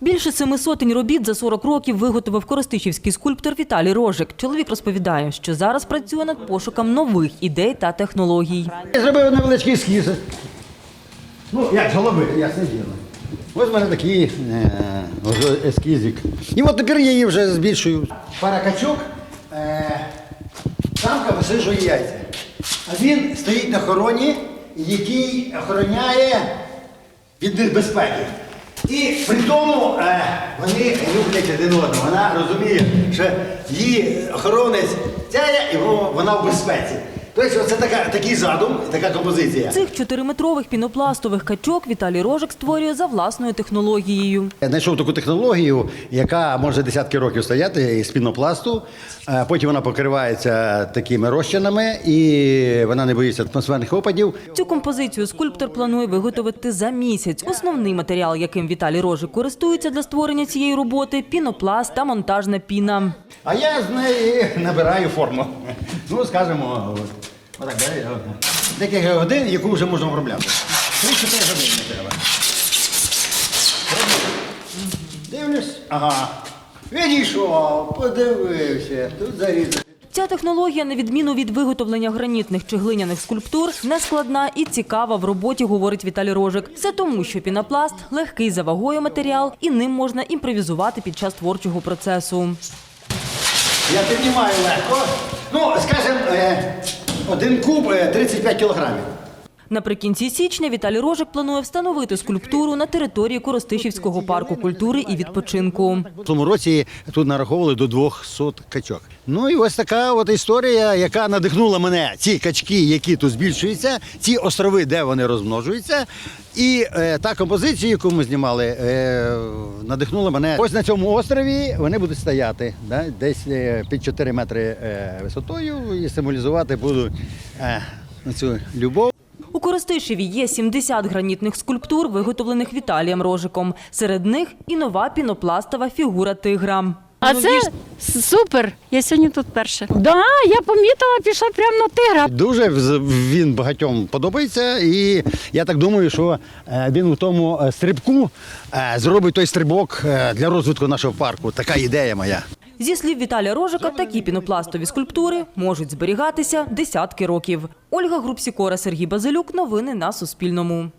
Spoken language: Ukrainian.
Більше семи сотень робіт за 40 років виготовив коростишівський скульптор Віталій Рожик. Чоловік розповідає, що зараз працює над пошуком нових ідей та технологій. Я зробив невеличкий ескіз. Ну, як голуби, ясне діло. Ось в мене такий е, ескізик. І от тепер я її вже збільшую. Пара качок, е, самка висижує яйця. А він стоїть на хороні, який охороняє від небезпеки. І при тому е, вони люблять один одного. Вона розуміє, що її охоронець тяє, і вона в безпеці. Тобто це така, такий задум, така композиція. Цих чотириметрових пінопластових качок Віталій Рожик створює за власною технологією. Я знайшов таку технологію, яка може десятки років стояти із пінопласту. Потім вона покривається такими розчинами і вона не боїться атмосферних опадів. Цю композицію скульптор планує виготовити за місяць. Основний матеріал, яким Віталій Рожик користується для створення цієї роботи пінопласт та монтажна піна. А я з неї набираю форму. Ну, скажімо, от, отак, да, от. декілька годин, яку вже можна обробляти. 3-4 години треба. Дивлюсь, ага. Відійшов, подивився, тут зарізав. Ця технологія, на відміну від виготовлення гранітних чи глиняних скульптур, не складна і цікава в роботі, говорить Віталій Рожик. Це тому, що пінопласт легкий за вагою матеріал, і ним можна імпровізувати під час творчого процесу. Я піднімаю легко. Ну, скажімо, е, один куб е, 35 кілограмів. Наприкінці січня Віталій Рожик планує встановити скульптуру на території Коростишівського парку культури і відпочинку. В тому році тут нараховували до 200 качок. Ну і ось така от історія, яка надихнула мене. Ці качки, які тут збільшуються, ці острови, де вони розмножуються. І е, та композиція, яку ми знімали, е, надихнула мене. Ось на цьому острові вони будуть стояти, да, десь е, під 4 метри е, висотою і символізувати будуть е, цю любов. У є 70 гранітних скульптур, виготовлених Віталієм Рожиком. Серед них і нова пінопластова фігура тигра. А це супер. Я сьогодні тут перша. Да, я помітила, пішла прямо на тигра. Дуже він багатьом подобається, і я так думаю, що е, він у тому е, стрибку е, зробить той стрибок для розвитку нашого парку. Така ідея моя. Зі слів Віталія Рожика, такі пінопластові скульптури можуть зберігатися десятки років. Ольга Групсікора, Сергій Базилюк. Новини на Суспільному.